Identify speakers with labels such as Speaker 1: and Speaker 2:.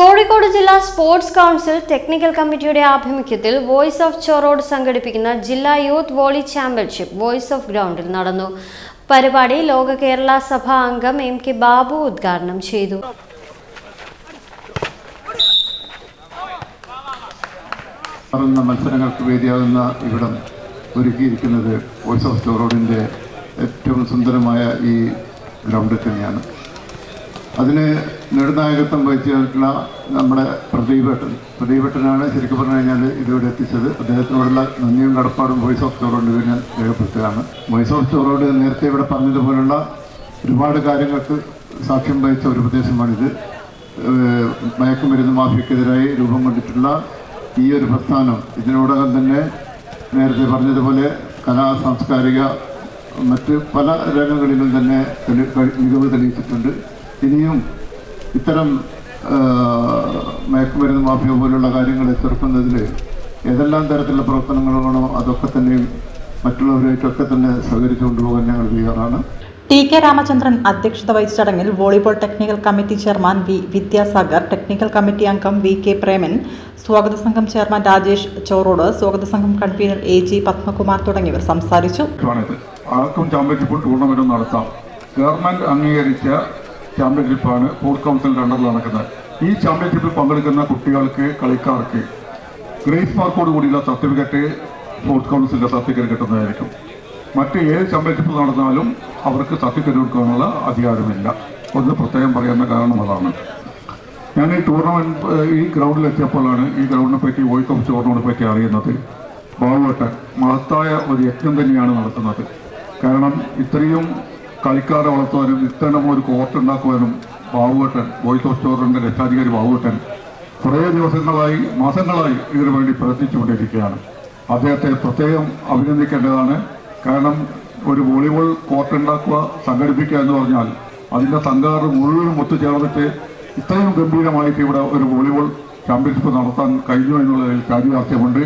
Speaker 1: കോഴിക്കോട് ജില്ലാ sports council technical കമ്മിറ്റിയുടെ ആഭിമുഖ്യത്തിൽ വോയിസ് ഓഫ് ചോറോഡ് സംഘടിപ്പിക്കുന്ന ജില്ലാ youth volley championship voice of ഗ്രൗണ്ടിൽ നടന്നു. പരിപാടി ലോക കേരള സഭാ അംഗം എം കെ ബാബു ഉദ്ഘാടനം ചെയ്തു.
Speaker 2: മത്സരങ്ങൾക്ക് വേദിയാകുന്ന ഇവിടം ഒരുക്കിയിരിക്കുന്നത് വോയിസ് ഓഫ് ചോറോഡിന്റെ ഏറ്റവും സുന്ദരമായ ഈ ഗ്രൗണ്ടിൽ തന്നെയാണ്. അതിന് നെടുനായകത്വം വഹിച്ചിട്ടുള്ള നമ്മുടെ പ്രദീപേട്ടൻ. പ്രദീപേട്ടനാണ് ശരിക്കും പറഞ്ഞു കഴിഞ്ഞാൽ ഇതിവിടെ എത്തിച്ചത്. അദ്ദേഹത്തിനോടുള്ള നന്ദിയും കടപ്പാടും വോയിസ് ഓഫ് ചോറോട് ഞാൻ രേഖപ്പെടുത്തുകയാണ്. വോയിസ് ഓഫ് ചോറോട് നേരത്തെ ഇവിടെ പറഞ്ഞതുപോലുള്ള ഒരുപാട് കാര്യങ്ങൾക്ക് സാക്ഷ്യം വഹിച്ച ഒരു പ്രദേശമാണിത്. മയക്കുമരുന്ന് മാഫിയക്കെതിരായി രൂപം കൊണ്ടിട്ടുള്ള ഈ ഒരു പ്രസ്ഥാനം ഇതിനോടകം തന്നെ നേരത്തെ പറഞ്ഞതുപോലെ കലാ സാംസ്കാരിക മറ്റ് പല രംഗങ്ങളിലും തന്നെ മികവ് തെളിയിച്ചിട്ടുണ്ട്. ഇനിയും ഇത്തരം മയക്കുമരുന്ന് മാഫിയ പോലുള്ള കാര്യങ്ങളെ ചെറുക്കുന്നതിൽ ഏതെല്ലാം തരത്തിലുള്ള പ്രവർത്തനങ്ങളാണോ അതൊക്കെ തന്നെയും മറ്റുള്ളവരുമായിട്ടൊക്കെ തന്നെ സഹകരിച്ചു കൊണ്ടുപോകാൻ ഞങ്ങൾ തയ്യാറാണ്.
Speaker 3: ടി കെ രാമചന്ദ്രൻ അധ്യക്ഷത വഹിച്ച ചടങ്ങിൽ volleyball technical committee chairman V Vidyasagar technical committee അംഗം വി കെ പ്രേമൻ സ്വാഗത സംഘം ചെയർമാൻ രാജേഷ് ചോറോട് സ്വാഗത സംഘം കൺവീനർ എ ജി പത്മകുമാർ തുടങ്ങിയവർ സംസാരിച്ചു.
Speaker 4: ആർക്കും ചാമ്പ്യൻഷിപ്പ് ടൂർണമെന്റ് നടത്താം. ഗവൺമെന്റ് അംഗീകരിച്ച ചാമ്പ്യൻഷിപ്പാണ് സ്പോർട്സ് കൗൺസിൽ രണ്ടറിൽ നടക്കുന്നത്. ഈ ചാമ്പ്യൻഷിപ്പിൽ പങ്കെടുക്കുന്ന കുട്ടികൾക്ക് കളിക്കാർക്ക് ഗ്രേസ് മാർക്കോട് കൂടിയുള്ള സർട്ടിഫിക്കറ്റ് സ്പോർട്സ് കൗൺസിലിന്റെ സർട്ടിഫിക്കറ്റ് കിട്ടുന്നതായിരിക്കും. മറ്റ് ഏത് ചാമ്പ്യൻഷിപ്പ് നടന്നാലും അവർക്ക് സർട്ടിഫിക്കറ്റ് കൊടുക്കാനുള്ള അധികാരമില്ല. ഒന്ന് പ്രത്യേകം പറയുന്ന കാരണം അതാണ്. ഞാൻ ഈ ടൂർണമെന്റ് ഈ ഗ്രൗണ്ടിൽ എത്തിയപ്പോഴാണ് ഈ ഗ്രൗണ്ടിനെ പറ്റി വോയിസ് ഓഫ് ടൂർണമെന്റിനെ പറ്റി അറിയുന്നത്. ബാബുവട്ടൻ മഹത്തായ ഒരു യജ്ഞം തന്നെയാണ് നടത്തുന്നത്. കാരണം ഇത്രയും കളിക്കാരെ വളർത്തുവാനും ഇത്തരം ഒരു കോർട്ട് ഉണ്ടാക്കുവാനും ബാബുവേട്ടൻ വോയിസ് ഓഫ് ചോറിന്റെ രക്ഷാധികാരി ബാബുവേട്ടൻ കുറേ ദിവസങ്ങളായി മാസങ്ങളായി ഇതിനു വേണ്ടി പ്രയത്നിച്ചുകൊണ്ടിരിക്കുകയാണ് അദ്ദേഹത്തെ പ്രത്യേകം അഭിനന്ദിക്കേണ്ടതാണ്. കാരണം ഒരു വോളിബോൾ കോർട്ട് ഉണ്ടാക്കുക സംഘടിപ്പിക്കുക എന്ന് പറഞ്ഞാൽ അതിന്റെ സംഘാറ് മുഴുവനും ഒത്തുചേർന്നിട്ട് ഇത്രയും ഗംഭീരമായിട്ട് ഇവിടെ ഒരു വോളിബോൾ ചാമ്പ്യൻഷിപ്പ് നടത്താൻ കഴിഞ്ഞു എന്നുള്ളതിൽ കാര്യാർത്ഥ്യമുണ്ട്